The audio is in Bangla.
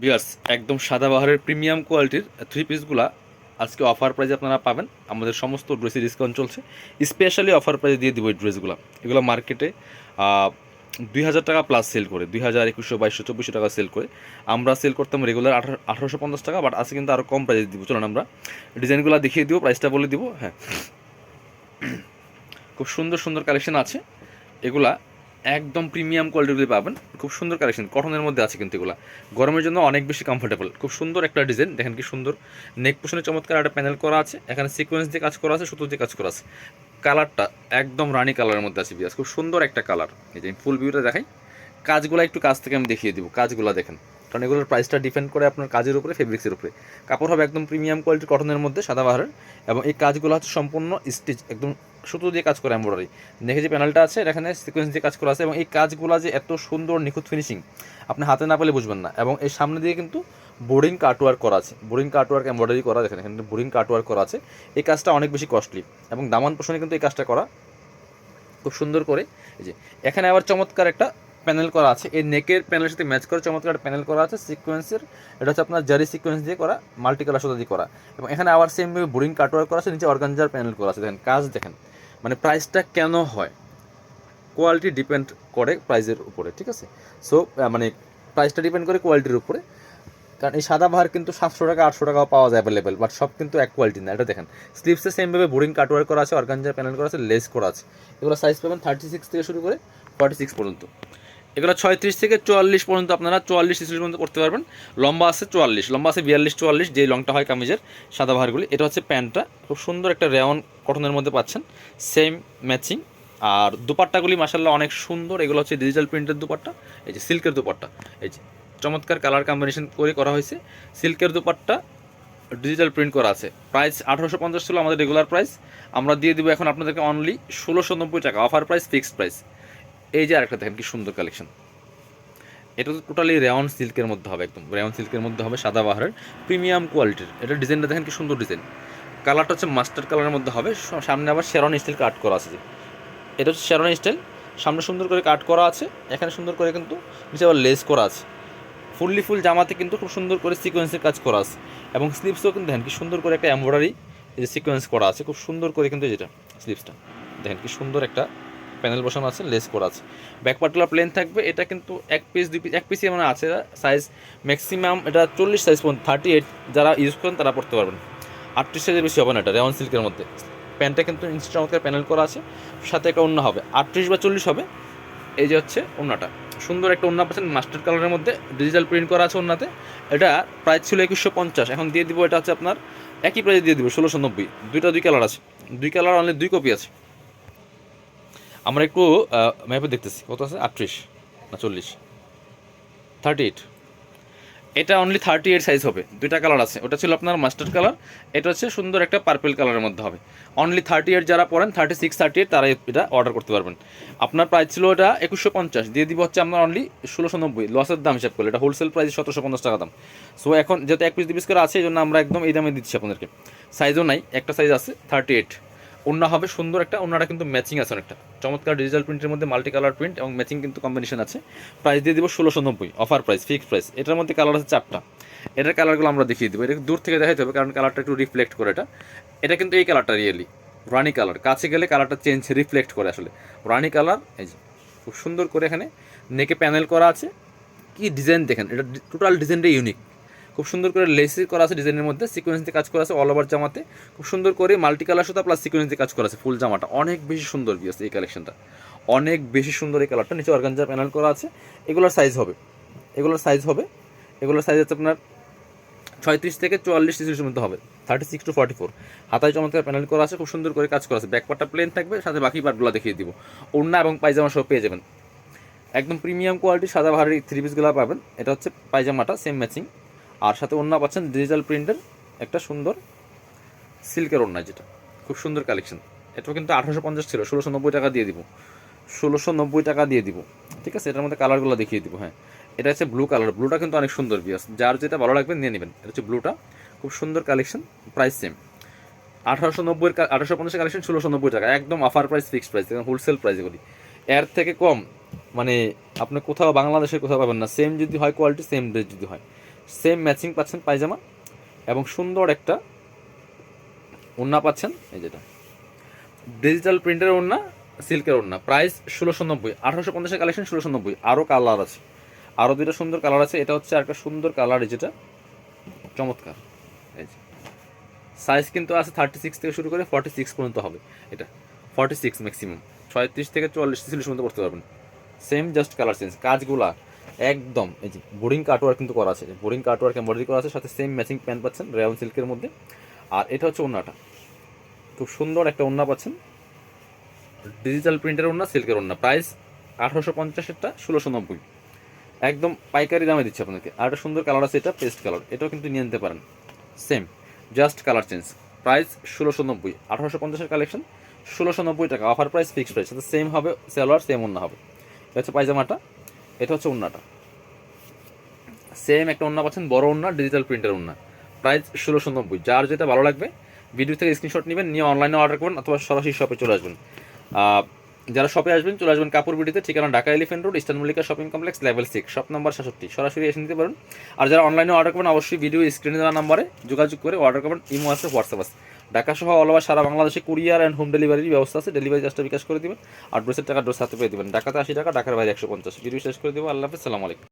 বিয়ার্স একদম সাদাবাহারের প্রিমিয়াম কোয়ালিটির থ্রি পিসগুলা আজকে অফার প্রাইজে আপনারা পাবেন। আমাদের সমস্ত ড্রেসে ডিসকাউন্ট চলছে। স্পেশালি অফার প্রাইজে দিয়ে দিব এই ড্রেসগুলো এগুলো মার্কেটে দুই হাজার টাকা প্লাস সেল করে, দুই হাজার একুশশো, বাইশশো, চব্বিশশো টাকা সেল করে। আমরা সেল করতাম রেগুলার আঠারো, আঠারোশো পঞ্চাশ টাকা বাট আজকে কিন্তু আরও কম প্রাইজে দিব। চলুন আমরা ডিজাইনগুলো দেখিয়ে দিব প্রাইসটা বলে দিব হ্যাঁ। খুব সুন্দর সুন্দর কালেকশন আছে। এগুলা একদম প্রিমিয়াম কোয়ালিটিগুলি পাবেন। খুব সুন্দর কালেকশন কটনের মধ্যে আছে কিন্তু এগুলা। গরমের জন্য অনেক বেশি কমফোর্টেবল খুব সুন্দর একটা ডিজাইন দেখেন কি সুন্দর। নেক পোশনে চমৎকার একটা প্যানেল করা আছে। এখানে সিকোয়েন্স দিয়ে কাজ করা আছে, সুতো দিয়ে কাজ করা আছে। কালারটা একদম রানি কালারের মধ্যে আছে বিয়াস। খুব সুন্দর একটা কালার এই যে ফুল ভিউটা দেখাই। কাজগুলো একটু কাজ থেকে আমি দেখিয়ে দিব, কাজগুলো দেখেন। কারণ এগুলোর প্রাইসটা ডিপেন্ড করে আপনার কাজের উপরে ফেব্রিক্সের উপরে। কাপড় হবে একদম প্রিমিয়াম কোয়ালিটির কটনের মধ্যে সাদাবাহারের এবং এই কাজগুলো হচ্ছে সম্পূর্ণ স্টিচ একদম সুতো দিয়ে কাজ করে এমব্রয়ডারি দেখে যে প্যানেলটা আছে এখানে সিকোয়েন্স দিয়ে কাজ করা আছে এবং এই কাজগুলো যে এত সুন্দর নিখুঁত ফিনিশিং আপনি হাতে না পেলে বুঝবেন না। এবং এই সামনে দিয়ে কিন্তু বোরিং কাটওয়ার্ক করা আছে। বোরিং কাটওয়ার্ক এমব্রয়ডারি করা দেখেন এখানে বোরিং কাটওয়ার্ক করা আছে। এই কাজটা অনেক বেশি কস্টলি এবং দামান পোষণে কিন্তু এই কাজটা করা খুব সুন্দর করে। এই যে, এখানে আবার চমৎকার একটা প্যানেল করা আছে। এই নেকের প্যানেলের সাথে ম্যাচ করে চমৎকার প্যানেল করা আছে। সিকোয়েন্সের এটা হচ্ছে আপনার জারি সিকোয়েন্স দিয়ে করা মাল্টি কালার দিয়ে করা। এবং এখানে আবার সেম বোরিং কাটওয়ার্ক করা আছে, নিচে অর্গানজার প্যানেল করা আছে। দেখেন, কাজ দেখেন। মানে প্রাইসটা কেন হয়? কোয়ালিটি ডিপেন্ড করে প্রাইসের উপরে, ঠিক আছে? সো মানে প্রাইসটা ডিপেন্ড করে কোয়ালিটির উপরে। কারণ এই সাদা ভার কিন্তু সাতশো টাকা, আটশো টাকাও পাওয়া যায় অ্যাভেলেবেল বাট সব কিন্তু এক কোয়ালিটি না। এটা দেখেন স্লিপসে সেমভাবে বোরিং কাটওয়ার করা আছে অর্গানজার প্যানেল করা আছে লেস করা আছে। এগুলো সাইজ পাবেন থার্টি সিক্স থেকে শুরু করে ফর্টি সিক্স পর্যন্ত। এগুলো ছয়ত্রিশ থেকে চুয়াল্লিশ পর্যন্ত আপনারা চুয়াল্লিশ ছিচল্লিশ পর্যন্ত করতে পারবেন। লম্বা আছে চুয়াল্লিশ, লম্বা আছে বিয়াল্লিশ, চুয়াল্লিশ যে লংটা হয় কামিজের, সাদা বাহারগুলি এটা হচ্ছে প্যান্টটা। খুব সুন্দর একটা রেওয়ান কটনের মধ্যে পাচ্ছেন। Same matching. আর দুপাট্টাগুলি মাসাল্লাহ অনেক সুন্দর। এগুলো হচ্ছে ডিজিটাল প্রিন্টের দুপাট্টা, এই যে সিল্কের দুপাট্টা। এই যে চমৎকার কালার কম্বিনেশন করে করা হয়েছে। সিল্কের দুপাট্টা ডিজিটাল প্রিন্ট করা আছে। প্রাইস আঠারোশো পঞ্চাশ ছিল আমাদের রেগুলার প্রাইস। আমরা দিয়ে দিব এখন আপনাদেরকে অনলি ষোলোশো নব্বই টাকা। Offer price, fixed price. এই যে আরেকটা দেখেন কি সুন্দর কালেকশন এটা তো টোটালি রেওয়ান সিল্কের মধ্যে হবে একদম। রেওয়ান সিল্কের মধ্যে হবে সাদা বাহারের প্রিমিয়াম কোয়ালিটির এটা ডিজাইনটা দেখেন কি সুন্দর ডিজাইন কালারটা হচ্ছে মাস্টার কালারের মধ্যে হবে। সামনে আবার শেরন স্টাইল কাট করা আছে। এটা হচ্ছে শেরন স্টাইল সামনে সুন্দর করে কাট করা আছে। এখানে সুন্দর করে কিন্তু নিচে আবার লেস করা আছে। ফুললি ফুল জামাতে কিন্তু খুব সুন্দর করে সিকোয়েন্সের কাজ করা আছে। এবং স্লিপসও কিন্তু দেখেন কি সুন্দর করে একটা এমব্রয়ডারি এই যে সিকোয়েন্স করা আছে। খুব সুন্দর করে কিন্তু যেটা স্লিপসটা দেখেন কি সুন্দর একটা প্যানেল বসানো আছে, লেস করা আছে। ব্যাক পার্টগুলো প্লেন থাকবে, এটা কিন্তু এক পিস দুই পিস এক পিসই মানে আছে সাইজ ম্যাক্সিমাম এটা চল্লিশ সাইজ পর্যন্ত থার্টি এইট যারা ইউজ করেন তারা পড়তে পারবেন। আটত্রিশ সাইজের বেশি হবে না এটা রেওয়ান সিল্কের মধ্যে। প্যান্টটা কিন্তু ইনস্টা চমৎকার প্যানেল করা আছে, সাথে একটা অন্য হবে। আটত্রিশ বা চল্লিশ হবে, এই যে হচ্ছে ওন্নাটা সুন্দর একটা ওন্না পাচ্ছেন মাস্টার কালারের মধ্যে ডিজিটাল প্রিন্ট করা আছে ওন্নাতে এটা প্রাইস ছিল একুশশো পঞ্চাশ, এখন দিয়ে দিব, এটা হচ্ছে আপনার, একই প্রাইসে দিয়ে দিব, ষোলোশো নব্বই। দুইটা দুই কালার আছে। দুই কালার অনলি দুই কপি আছে। আমরা একটু ম্যাপে দেখতেছি। কত আছে? আটত্রিশ না চল্লিশ? থার্টি এইট এটা অনলি থার্টি এইট সাইজ হবে। দুইটা কালার আছে। ওটা ছিল আপনার মাস্টার কালার এটা হচ্ছে সুন্দর একটা পার্পেল কালারের মধ্যে হবে। অনলি থার্টি এইট যারা পড়েন থার্টি সিক্স থার্টি এইট তারা এটা অর্ডার করতে পারবেন। আপনার প্রাইস ছিল এটা একুশশো পঞ্চাশ। দিয়ে দিব হচ্ছে আপনার অনলি ষোলোশো নব্বই। লসের দাম হিসাব করলে এটা হোলসেল প্রাইস সতেরোশো পঞ্চাশ টাকা দাম। সো এখন যেহেতু এক পিস দুই পিস করে আছে, এই জন্য আমরা একদম এই দামে দিচ্ছি আপনাদেরকে। সাইজও নাই। একটা সাইজ আছে থার্টি এইট অন্য হবে সুন্দর একটা অন্যটা কিন্তু ম্যাচিং আছে অনেকটা। চমৎকার ডিজিটাল প্রিন্টের মধ্যে মাল্টি কালার প্রিন্ট এবং ম্যাচিং কিন্তু কম্বিনেশন আছে। প্রাইস দিয়ে দিব ষোলোশো নব্বই অফার প্রাইস ফিক্সড প্রাইস এটার মধ্যে কালার আছে চারটা। এটার কালারগুলো আমরা দেখিয়ে দেবো। এটা দূর থেকে দেখাতে হবে কারণ কালারটা একটু রিফ্লেক্ট করে এটা। এটা কিন্তু এই কালারটা রিয়েলি রানি কালার কাছে গেলে কালারটা চেঞ্জ রিফ্লেক্ট করে আসলে। রানি কালার এই যে, খুব সুন্দর করে এখানে নেকে প্যানেল করা আছে। কি ডিজাইন দেখেন? এটা টোটাল ডিজাইনটা ইউনিক খুব সুন্দর করে লেসি করা আছে ডিজাইনের মধ্যে সিকোয়েন্স দিয়ে কাজ করা আছে অল ওভার জামাতে। খুব সুন্দর করে মাল্টি কালার সুতা প্লাস সিকোয়েন্স দিয়ে কাজ করা আছে ফুল জামাটা। অনেক বেশি সুন্দর বিয়াস এই কালেকশনটা অনেক বেশি সুন্দর এই কালারটা নিচে অর্গানজা প্যানেল করা আছে। এগুলোর সাইজ হবে। এগুলোর সাইজ হবে। এগুলোর সাইজ হচ্ছে আপনার ছয়ত্রিশ থেকে চুয়াল্লিশ ছিচল্লিশের মধ্যে হবে। Thirty six to forty four হাতায় চমৎকার প্যানেল করা আছে, খুব সুন্দর করে কাজ করা আছে। ব্যাক পার্টটা প্লেন থাকবে, সাথে বাকি পার্টগুলো দেখিয়ে দিব। ওড়না এবং পায়জামা সব পেয়ে যাবেন। একদম প্রিমিয়াম কোয়ালিটি সাদা ভারী থ্রি পিসগুলো পাবেন। এটা হচ্ছে পায়জামাটা সেম ম্যাচিং আর সাথে ওড়না পাচ্ছেন ডিজিটাল প্রিন্টের একটা সুন্দর সিল্কের ওড়না যেটা। খুব সুন্দর কালেকশন এটাও কিন্তু আঠারোশো পঞ্চাশ ছিল, ষোলোশো নব্বই টাকা দিয়ে দিব। ষোলোশো নব্বই টাকা দিয়ে দিব। ঠিক আছে? এটার মধ্যে কালারগুলো দেখিয়ে দিব হ্যাঁ। এটা হচ্ছে ব্লু কালার ব্লুটা কিন্তু অনেক সুন্দর বিয়াস যার যেটা ভালো লাগবে নিয়ে নেবেন। এটা হচ্ছে ব্লুটা খুব সুন্দর কালেকশন প্রাইস সেম আঠারোশো নব্বই আঠারোশো পঞ্চাশ কালেকশন ষোলোশো নব্বই টাকা। একদম offer price fixed price wholesale price এগুলি এর থেকে কম মানে আপনি কোথাও বাংলাদেশে কোথাও পাবেন না। সেম যদি হয় কোয়ালিটি সেম ড্রেস যদি হয়। সেম ম্যাচিং পাচ্ছেন পায়জামা এবং সুন্দর একটা ওড়না পাচ্ছেন, এই যেটা। ডিজিটাল প্রিন্টের ওড়না সিল্কের ওড়না। প্রাইস ষোলোশো নব্বই, আঠারোশো পঞ্চাশের কালেকশন ষোলোশো নব্বই। আরও কালার আছে। আরও দুইটা সুন্দর কালার আছে। এটা হচ্ছে একটা সুন্দর কালার যেটা। চমৎকার। এই যে। সাইজ কিন্তু আছে থার্টি সিক্স থেকে শুরু করে ফর্টি সিক্স পর্যন্ত হবে এটা। ফর্টি সিক্স ম্যাক্সিমাম ছয়ত্রিশ থেকে চুয়াল্লিশ, ছিচল্লিশ পর্যন্ত করতে পারবেন। সেম জাস্ট কালার চেঞ্জ কাজগুলা একদম, এই যে বোরিং কাটওয়ার্ক কিন্তু করা আছে বোরিং কাটওয়ার্ক এমব্রয়ডারি করা আছে, সাথে সেম ম্যাচিং প্যান্ট পাচ্ছেন রেয়ন সিল্কের মধ্যে। আর এটা হচ্ছে ওড়নাটা খুব সুন্দর একটা ওড়না পাচ্ছেন। ডিজিটাল প্রিন্টের ওড়না সিল্কের ওড়না প্রাইস আঠারোশো পঞ্চাশেরটা, ষোলোশো নব্বই। একদম পাইকারি দামে দিচ্ছে আপনাকে। আর একটা সুন্দর কালার আছে এটা পেস্ট কালার এটাও কিন্তু নিয়ে নিতে পারেন। Same just colour change price ষোলোশো নব্বই। আঠারোশো পঞ্চাশের কালেকশন ষোলোশো নব্বই টাকা। অফার প্রাইস ফিক্সড সাথে সেম হবে সালোয়ার সেম ওড়না হবে। এটা হচ্ছে পায়জামাটা। এটা হচ্ছে ওড়নাটা। সেম একটা ওড়না পাচ্ছেন, বড় ওড়না ডিজিটাল প্রিন্টের ওড়না। প্রাইস ষোলোশো নব্বই। যার যেটা ভালো লাগবে ভিডিও থেকে স্ক্রিনশট নেবেন, নিয়ে অনলাইনে অর্ডার করবেন, অথবা সরাসরি শপে চলে আসবেন। যারা শপে আসবেন, চলে আসবেন কাপড় বিডিতে ঠিকানা Dhaka Elephant Road Eastern Mallika shopping complex level six shop number সাতষট্টি। সরাসরি এসে নিতে পারেন। আর যারা অনলাইনে অর্ডার করবেন, অবশ্যই ভিডিও স্ক্রিনে দেওয়া নাম্বারে যোগাযোগ করে অর্ডার করবেন, ইমো আছে হোয়াটসঅ্যাপ আছে। ঢাকা সহ অল ওভার সারা বাংলাদেশে কুরিয়ার অ্যান্ড হোম ডেলিভারির ব্যবস্থা আছে। ডেলিভারি চার্জটা বিকাশ করে দেবেন। আর ড্রেসের টাকা ড্রেস হাতে পেয়ে দেবেন। ঢাকাতে আশি টাকা, ঢাকার বাইরে একশো পঞ্চাশ। ভিডিও শেষ করে দেবো। আল্লাহ হাফিজ।